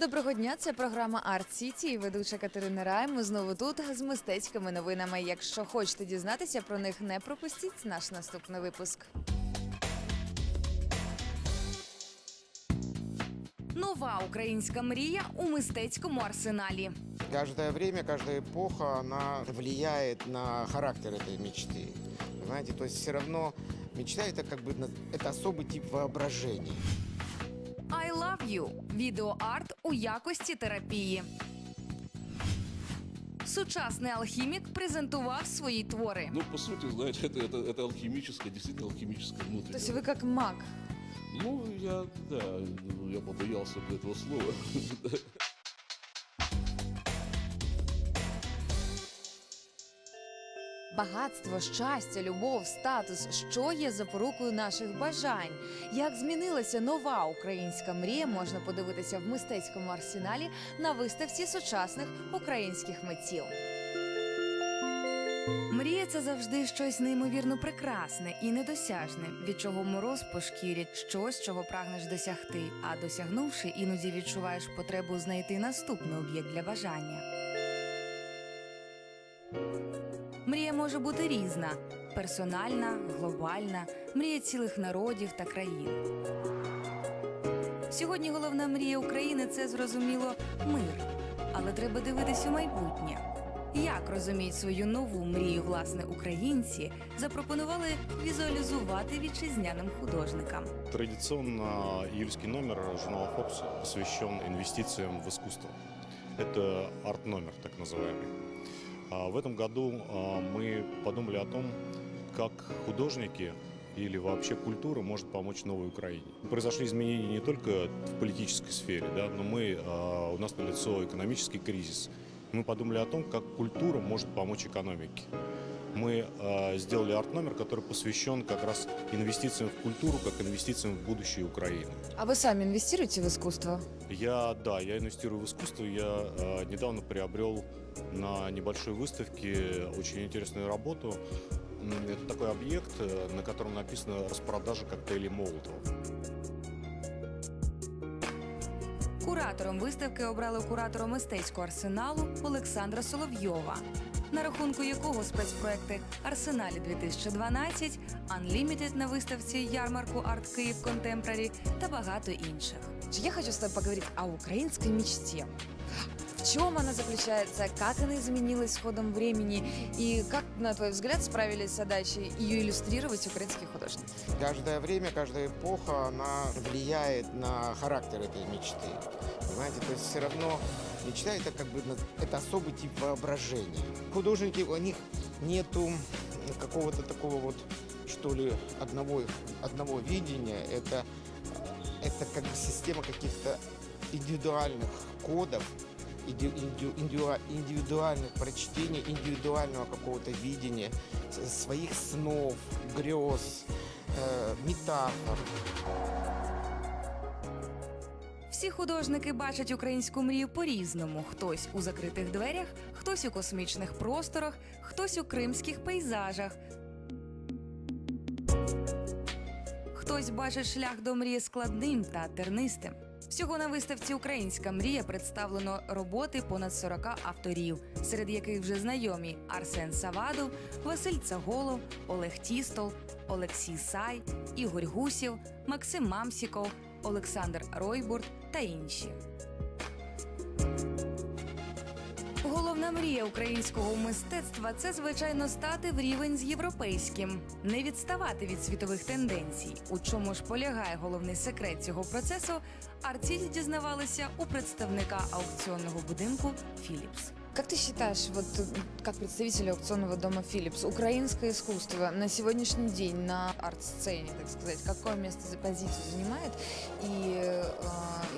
Доброго дня, це програма Арт Сіті і ведуча Катерина Рай. Ми знову тут з мистецькими новинами. Якщо хочете дізнатися про них, не пропустіть наш наступний випуск. Нова українська мрія у мистецькому арсеналі. Каждое время, каждая эпоха, она влияет на характер этой мечты. Понимаете, то есть все равно мечта это как бы на- это особый тип воображения. I love you – відеоарт у якості терапії. Сучасний алхімік презентував свої твори. Ну, по сути, знаете, это, это, это алхимическое, действительно алхимическое внутреннее. Тобто ви як маг. Ну, я, да, ну, я побоялся бы этого слова. Багатство, щастя, любов, статус, що є запорукою наших бажань. Як змінилася нова українська мрія, можна подивитися в мистецькому арсеналі на виставці сучасних українських митців. Мрія це завжди щось неймовірно прекрасне і недосяжне, від чого мороз по шкірі, щось, чого прагнеш досягти. А досягнувши, іноді відчуваєш потребу знайти наступний об'єкт для бажання Мрія може бути різна: персональна, глобальна, мрія цілих народів та країн. Сьогодні головна мрія України це зрозуміло мир. Але треба дивитись у майбутнє. Як розуміють свою нову мрію власне українці, запропонували візуалізувати вітчизняним художникам. Традиционно июльский номер журнала Forbes посвящен инвестициям в искусство. Это арт-номер, так называемый. А В этом году а, мы подумали о том, как художники или вообще культура может помочь новой Украине. Произошли изменения не только в политической сфере, да, но мы, а, у нас налицо экономический кризис. Мы подумали о том, как культура может помочь экономике. Мы а, сделали арт-номер, который посвящен как раз инвестициям в культуру, как инвестициям в будущее Украины. А ви самі інвестуєте в іскусство? Я, да, я инвестирую в искусство. Я э, недавно приобрел на небольшой выставке очень интересную работу. М, Это такой объект, э, на котором написано «Распродажа коктейлей Молотова». Куратором виставки обрали куратора мистецького арсеналу Олександра Соловйова, на рахунку якого спецпроекти Арсеналі 2012, Unlimited на виставці ярмарку Арт Київ Контемпрарі та багато інших. Я хочу з тобою поговорити о українській мечте. Чем она заключается, как она изменилась с ходом времени и как, на твой взгляд, справились с задачей ее иллюстрировать украинские художники? Каждое время, каждая эпоха, она влияет на характер этой мечты. Понимаете, то есть все равно мечта это как бы на- это особый тип воображения. Художники, у них нету какого-то такого вот, что ли, одного, одного видения. Это, это как бы система каких-то индивидуальных кодов, индивидуальных прочтений, индивидуального какого-то видения, своих снов, грез, э, метафор. Всі художники бачать українську мрію по-різному: хтось у закритих дверях, хтось у космічних просторах, хтось у кримських пейзажах. Хтось бачить шлях до мрії складним та тернистим. Всього на виставці Українська мрія представлено роботи понад 40 авторів, серед яких вже знайомі Арсен Савадов, Василь Цаголов, Олег Тістол, Олексій Сай, Ігор Гусів, Максим Мамсіков, Олександр Ройбурт та інші. Головна мрія українського мистецтва це звичайно стати в рівень з європейським, не відставати від світових тенденцій. У чому ж полягає головний секрет цього процесу? Артісті дізнавалися у представника аукціонного будинку Філіпс. Как ты считаешь, вот э, как представитель аукционного дома Philips, украинское искусство на сегодняшний день на арт-сцене, так сказать, какое место за позицию занимает и э,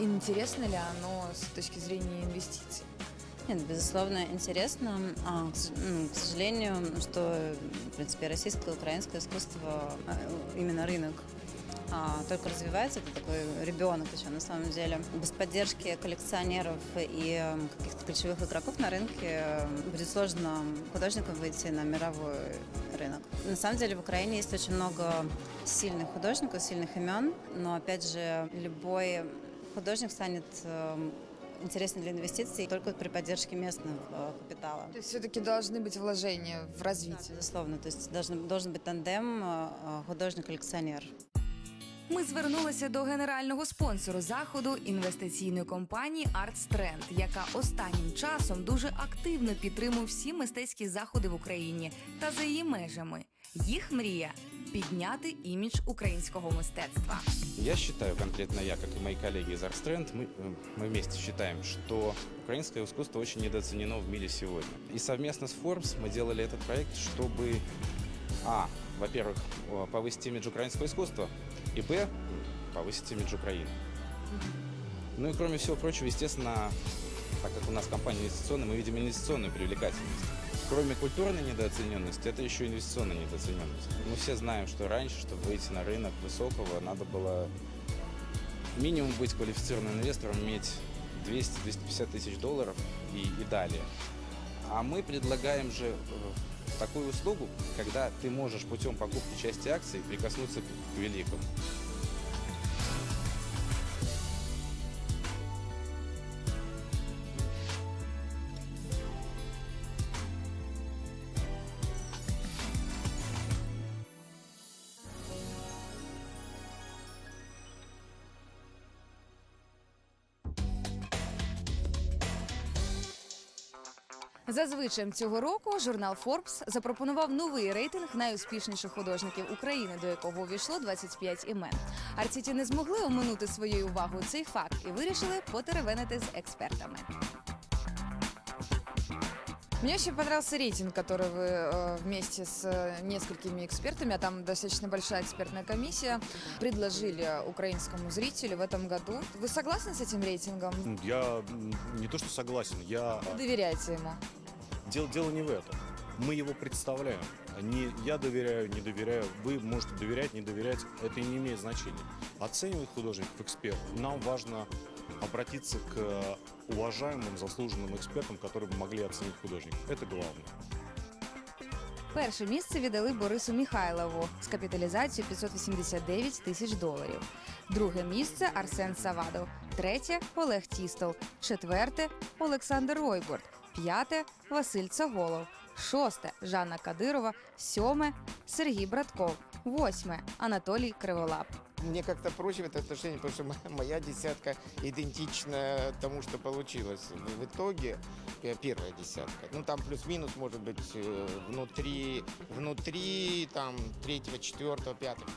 интересно ли оно с точки зрения инвестиций? Нет, безусловно, интересно. А, к, к сожалению, что, в принципе, российское, украинское искусство, а, именно рынок, а, только развивается. Это такой ребенок еще на самом деле. Без поддержки коллекционеров и м, каких-то ключевых игроков на рынке м, будет сложно художникам выйти на мировой рынок. На самом деле в Украине есть очень много сильных художников, сильных имен, но опять же любой художник станет эм, интересен для инвестиций только при поддержке местного э, капитала. То есть все-таки должны быть вложения в развитие. Безусловно, то есть должен, должен быть тандем э, э, художник-коллекционер. Ми звернулися до генерального спонсору заходу інвестиційної компанії «Артстренд», яка останнім часом дуже активно підтримує всі мистецькі заходи в Україні та за її межами. Їх мрія підняти імідж українського мистецтва. Я считаю, конкретно я, как и мои коллеги из Арстренд, мы, э, мы вместе считаем, что украинское искусство очень недооценено в мире сегодня. И совместно с Forbes мы делали этот проект, чтобы, а, во-первых, э, повысить имидж украинского искусства, и, б, повысить имидж Украины. Ну и кроме всего прочего, естественно, так как у нас компания инвестиционная, мы видим инвестиционную привлекательность. Кроме культурной недооцененности, это еще инвестиционная недооцененность. Мы все знаем, что раньше, чтобы выйти на рынок высокого, надо было минимум быть квалифицированным инвестором, иметь 200-250 тысяч долларов и, и далее. А мы предлагаем же э, такую услугу, когда ты можешь путем покупки части акций прикоснуться к, к великому. За звичаєм цього року журнал Forbes запропонував новий рейтинг найуспішніших художників України, до якого увійшло 25 імен. Арціті не змогли оминути своєю увагою цей факт і вирішили потеревенити з експертами. Мне очень понравился рейтинг, который вы э, вместе с э, несколькими экспертами, а там достаточно большая экспертная комиссия, предложили украинскому зрителю в этом году. Вы согласны с этим рейтингом? Я м, не то что согласен, я... Вы доверяете ему? Дело, дело не в этом. Мы его представляем. Не я доверяю, не доверяю. Вы можете доверять, не доверять. Это не имеет значения. Оценивать художников, экспертов. Нам важно обратиться к э, уважаемым, заслуженным экспертам, которые бы могли оценить художников. Это главное. Перше місце віддали Борису Міхайлову з капіталізацією 589 тисяч доларів. Друге місце Арсен Савадов. Третє Олег Тістол. Четверте Олександр Ройбурт. П'яте Василь Цаголов. Шосте Жанна Кадирова. Сьоме Сергій Братков. Восьме Анатолій Криволап. Мне как-то проще в этом отношении, потому что моя, моя десятка идентична тому, что получилось в, в итоге. э, Первая десятка. Ну, там плюс-минус, может быть, э, внутри, внутри там третьего, четвертого, пятого.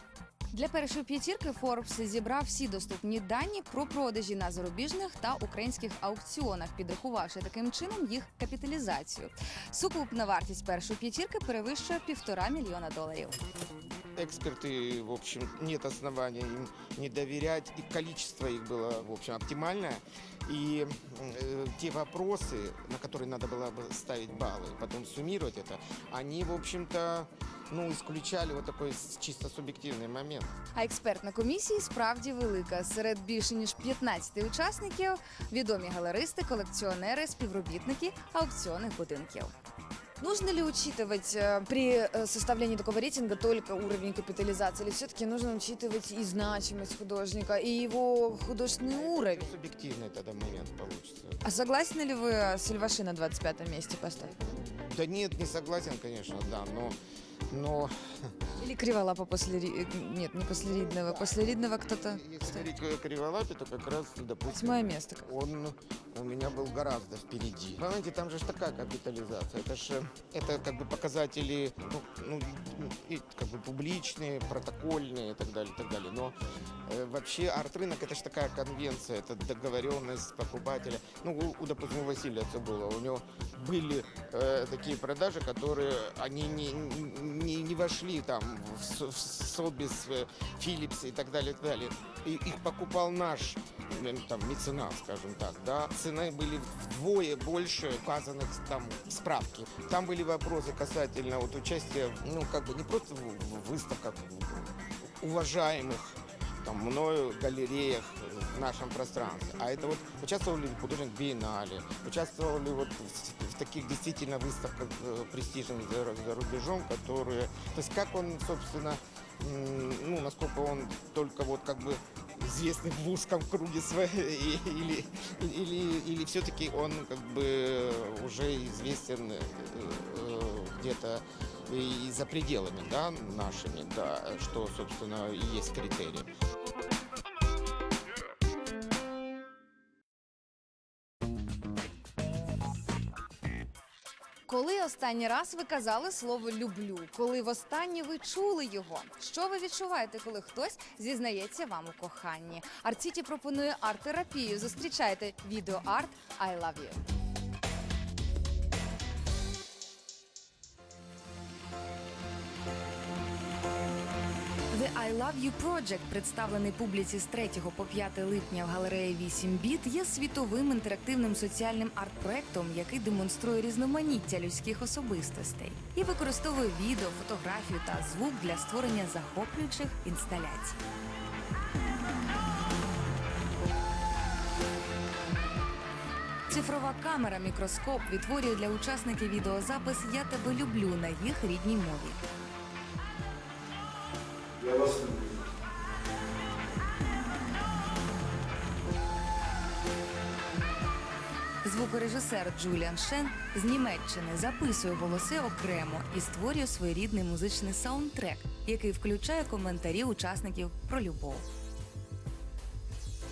Для першої п'ятірки Forbes зібрав всі доступні дані про продажі на зарубіжних та українських аукціонах, підрахувавши таким чином їх капіталізацію. Сукупна вартість першої п'ятірки перевищує півтора мільйона доларів. Эксперты, в общем, нет основания им не доверять. И количество их было, в общем, оптимальное. И э, те вопросы, на которые надо было бы ставить баллы, потом суммировать это, они, в общем-то, ну, исключали вот такой с- чисто субъективный момент. А експертна комісія справді велика. Серед більше ніж 15 учасників відомі галеристи, колекціонери, співробітники аукціонних будинків. Нужно ли учитывать э, при э, составлении такого рейтинга только уровень капитализации, или все-таки нужно учитывать и значимость художника, и его художественный уровень? Субъективный тогда момент получится. А согласны ли вы с Льваши на 25 месте поставить? Да нет, не согласен, конечно, да, но, но Или Криволапа после... Нет, не после Ридного. После Ридного кто-то... если говорить о Криволапе, то как раз, допустим, Восьмое место. он у меня был гораздо впереди. Понимаете, там же такая капитализация. Это же это как бы показатели ну, ну, как бы публичные, протокольные и так далее, и так далее. Но э, вообще арт-рынок это же такая конвенция, это договоренность покупателя. Ну, у, у, допустим, у Василия Цибула, у него были э, такие продажи, которые они не, не, не вошли там в, в Собис, э, Philips и так далее, и так далее. И их покупал наш там меценат, скажем так, да. Цены были вдвое больше указанных там в справке. Там были вопросы касательно вот участия, ну как бы не просто в, выставках уважаемых там мною галереях в нашем пространстве. А это вот участвовали художник биеннале, участвовали вот в, в таких действительно выставках э, престижных за, за рубежом, которые... То есть как он, собственно, ну, насколько он только вот как бы известный в узком круге своей, или, или, или все-таки он как бы уже известен э, э, где-то и за пределами, да, нашими, да, что, собственно, и есть критерий. Коли останній раз ви казали слово люблю? Коли востаннє ви чули його? Що ви відчуваєте, коли хтось зізнається вам у коханні? Арт-Сіті пропонує арт-терапію. Зустрічайте відео арт I love you. I Love You Project, представлений публіці з 3 по 5 липня в галереї 8 біт, є світовим інтерактивним соціальним арт-проектом, який демонструє різноманіття людських особистостей і використовує відео, фотографію та звук для створення захоплюючих інсталяцій. Цифрова камера мікроскоп відтворює для учасників відеозапис Я тебе люблю на їх рідній мові. Звукорежисер Джуліан Шен з Німеччини записує голоси окремо і створює своєрідний музичний саундтрек, який включає коментарі учасників про любов.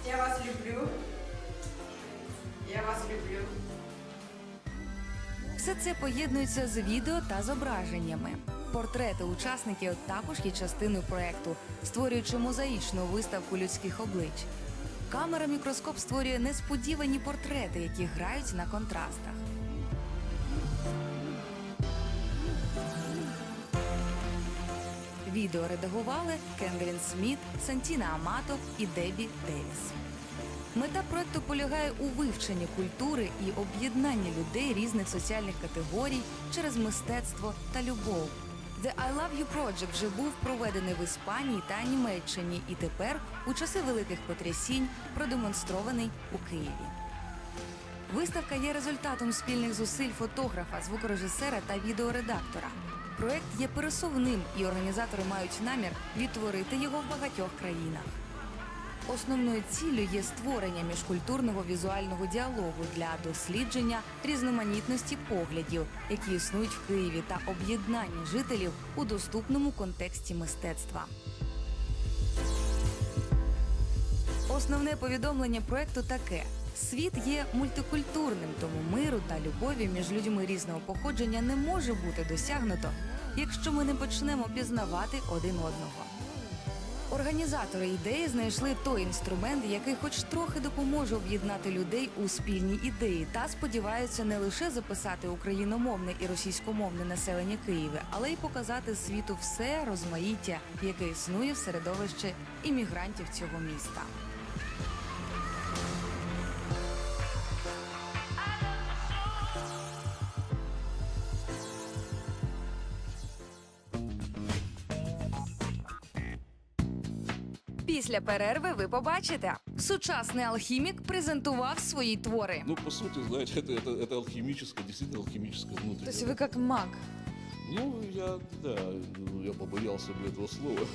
Я вас люблю. Я вас люблю. Все це поєднується з відео та зображеннями. Портрети учасників також є частиною проекту, створюючи мозаїчну виставку людських облич. Камера мікроскоп створює несподівані портрети, які грають на контрастах. Відео редагували Кенделін Сміт, Сантіна Амато і Дебі Девіс. Мета проекту полягає у вивченні культури і об'єднанні людей різних соціальних категорій через мистецтво та любов. The I Love You Project вже був проведений в Іспанії та Німеччині і тепер, у часи великих потрясінь, продемонстрований у Києві. Виставка є результатом спільних зусиль фотографа, звукорежисера та відеоредактора. Проект є пересувним, і організатори мають намір відтворити його в багатьох країнах. Основною ціллю є створення міжкультурного візуального діалогу для дослідження різноманітності поглядів, які існують в Києві, та об'єднання жителів у доступному контексті мистецтва. Основне повідомлення проекту таке: світ є мультикультурним, тому миру та любові між людьми різного походження не може бути досягнуто, якщо ми не почнемо пізнавати один одного. Організатори ідеї знайшли той інструмент, який хоч трохи допоможе об'єднати людей у спільні ідеї, та сподіваються не лише записати україномовне і російськомовне населення Києва, але й показати світу все розмаїття, яке існує в середовищі іммігрантів цього міста. Після перерви ви побачите. Сучасний алхімік презентував свої твори. Ну, по сути, знаете, это, это, это алхимическое, действительно алхимическое То внутреннее. есть вы как маг. Ну, я, да, ну, я побоялся бы этого слова.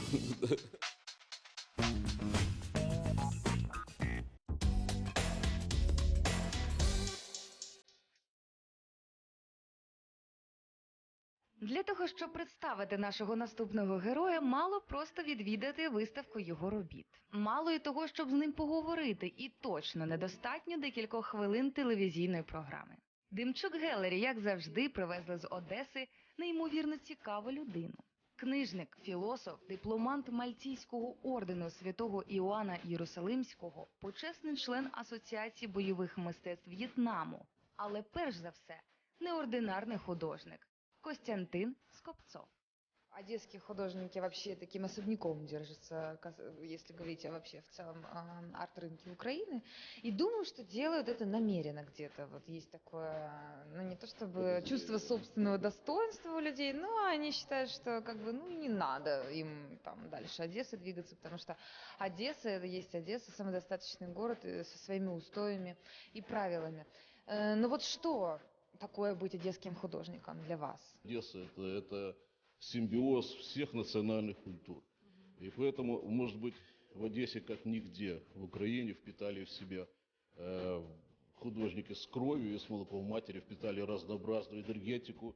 Для того, щоб представити нашого наступного героя, мало просто відвідати виставку його робіт. Мало і того, щоб з ним поговорити, і точно недостатньо декількох хвилин телевізійної програми. Димчук Гелері, як завжди, привезли з Одеси неймовірно цікаву людину. Книжник, філософ, дипломант Мальтійського ордену святого Іоанна Єрусалимського, почесний член Асоціації бойових мистецтв В'єтнаму, але перш за все неординарний художник Костянтин Скопцов. Одесские художники вообще таким особняком держатся, если говорить вообще в целом а, арт-рынке Украины. И думаю, что делают это намеренно где-то. Вот есть такое, ну не то чтобы чувство собственного достоинства у людей, но они считают, что как бы, ну не надо им там дальше Одессы двигаться, потому что Одесса, это есть Одесса, самодостаточный город э, со своими устоями и правилами. Э, Но вот что такое быть одесским художником для вас? Одесса это, это симбиоз всех национальных культур. И поэтому, может быть, в Одессе, как нигде в Украине, впитали в себя э, художники с кровью и с молоком матери, впитали разнообразную энергетику,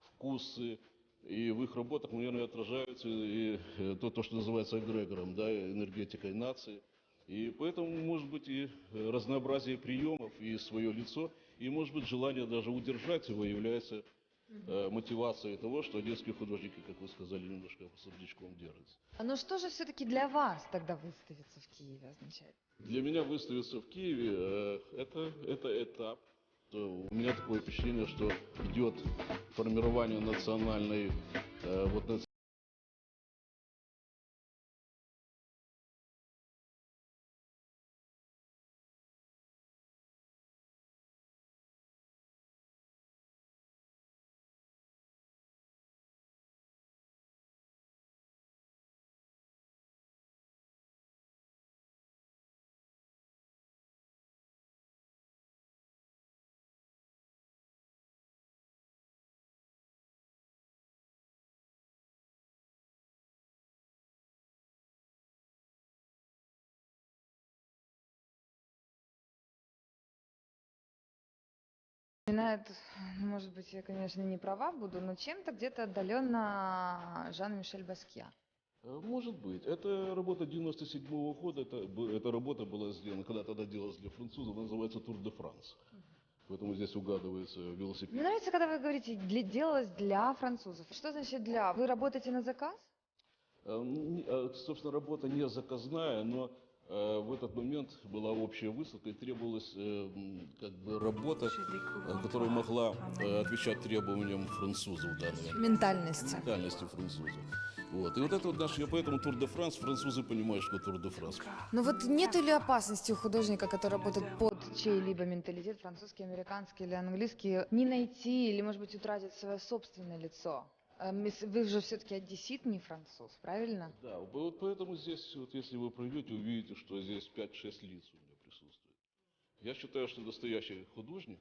вкусы. И в их работах, наверное, отражаются и э, то, то, что называется эгрегором, да, энергетикой нации. И поэтому, может быть, и э, разнообразие приемов, и свое лицо, и, может быть, желание даже удержать его является э, мотивацией того, что одесские художники, как вы сказали, немножко с обличком держатся. А ну что же все-таки для вас тогда выставиться в Киеве означает? Для меня выставиться в Киеве э, это, это этап. У меня такое впечатление, что идет формирование национальной э, вот, Напоминает, ну, может быть, я, конечно, не права буду, но чем-то где-то отдаленно Жан-Мишель Баскья. Э, Может быть. Это работа 97 года. Это, эта работа была сделана, когда тогда делалась для французов, она называется Тур де Франс. Поэтому здесь угадывается велосипед. Мне нравится, когда вы говорите, для, делалось для французов. Что значит для? Вы работаете на заказ? Э, э, Собственно, работа не заказная, но в этот момент была общая выставка и требовалась э, м, как бы работа, э, которая могла э, отвечать требованиям французов данной Ментальности. ментальности французов. Вот. И вот это вот наш, я поэтому Тур де Франс, французы понимают, что Тур де Франс. Но вот нету ли опасности у художника, который работает под чей-либо менталитет, французский, американский или английский, не найти или, может быть, утратить свое собственное лицо? Мисс- Вы же все-таки одессит, не француз, правильно? Да, вот поэтому здесь, вот если вы пройдете, увидите, что здесь 5-6 лиц у меня присутствует. Я считаю, что настоящий художник,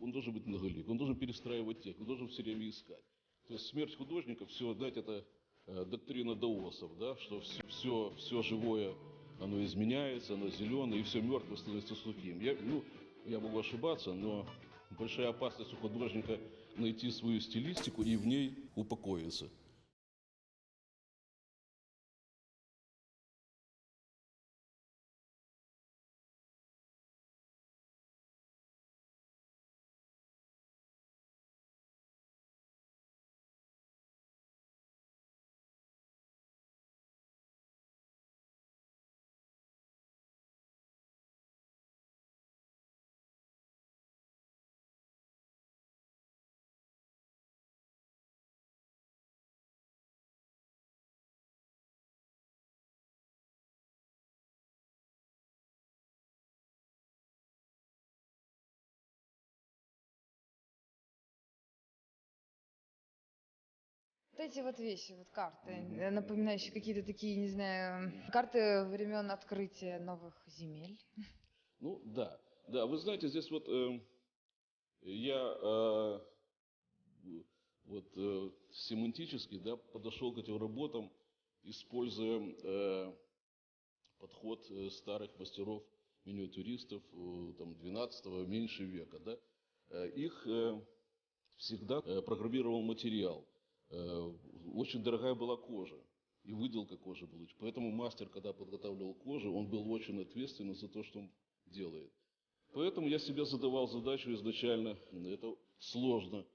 он должен быть многолик, он должен перестраивать тех, он должен все время искать. То есть смерть художника, все, знаете, это э, доктрина даосов, да, что все, все, все живое, оно изменяется, оно зеленое, и все мертвое становится сухим. Я, ну, я могу ошибаться, но большая опасность у художника найти свою стилистику и в ней упокоиться. Вот эти вот вещи, вот карты, э, напоминающие какие-то такие, не знаю, карты времен открытия новых земель. Ну да, да, вы знаете, здесь вот э, я э, вот э, семантически, да, подошел к этим работам, используя э, подход э, старых мастеров, миниатюристов, э, там 12 меньше века, да. Их э, всегда программировал материал. Э, очень дорогая была кожа. И выделка кожи была. Поэтому мастер, когда подготавливал кожу, он был очень ответственен за то, что он делает. Поэтому я себе задавал задачу изначально, это сложно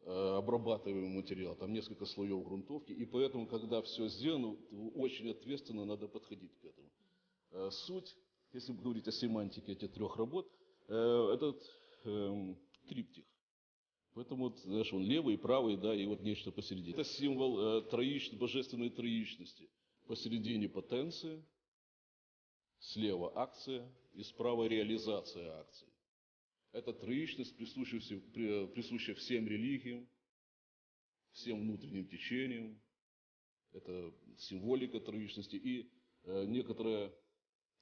э, обрабатываемый материал, там несколько слоев грунтовки, и поэтому, когда все сделано, очень ответственно надо подходить к этому. Э, суть, если говорить о семантике этих трех работ, этот эм, триптих. Поэтому вот, знаешь, он левый, правый, да, и вот нечто посередине. Это символ э, троич- божественной троичности. Посередине потенция, слева акция и справа реализация акции. Это троичность, присущая, всем- при- присущая всем религиям, всем внутренним течениям. Это символика троичности и э, некоторая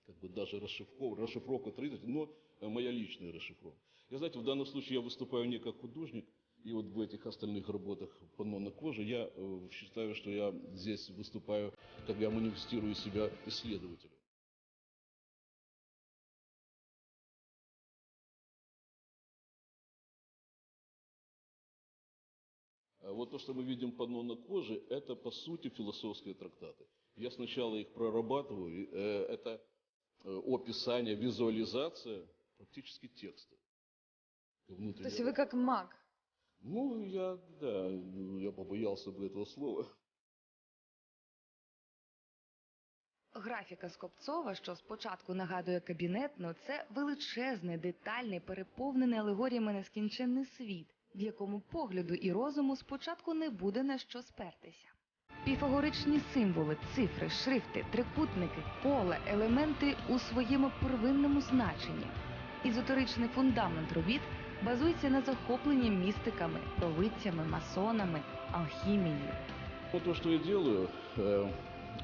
как бы даже расшифровка, расшифровка троичности, но э, моя личная расшифровка. Я, знаете, в данном случае я выступаю не как художник, И вот в этих остальных работах панно на коже я э, считаю, что я здесь выступаю, как я манифестирую себя исследователем. А Вот то, что мы видим панно на коже, это по сути философские трактаты. Я сначала их прорабатываю, э, это э, описание, визуализация, практически текста. То Внутреннего. есть вы как маг. Ну, я, да, ну, я побоялся бы этого слова. Графіка Скопцова, що спочатку нагадує кабінетну, це величезний, детальний, переповнений алегоріями нескінченний світ, в якому погляду і розуму спочатку не буде на що спертися. Піфагоричні символи, цифри, шрифти, трикутники, поле, елементи у своєму первинному значенні. Ізотеричний фундамент робіт базується на захопленні містиками, провидцями, масонами, алхімією. Вот то, я делаю, э,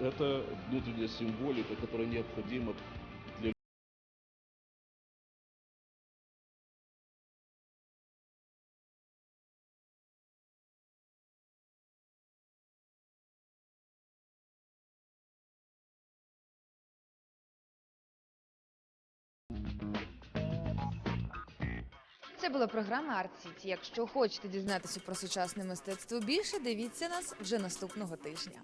это внутренняя символика, которая необходима програма Арт Сіті. Якщо хочете дізнатися про сучасне мистецтво більше, дивіться нас вже наступного тижня.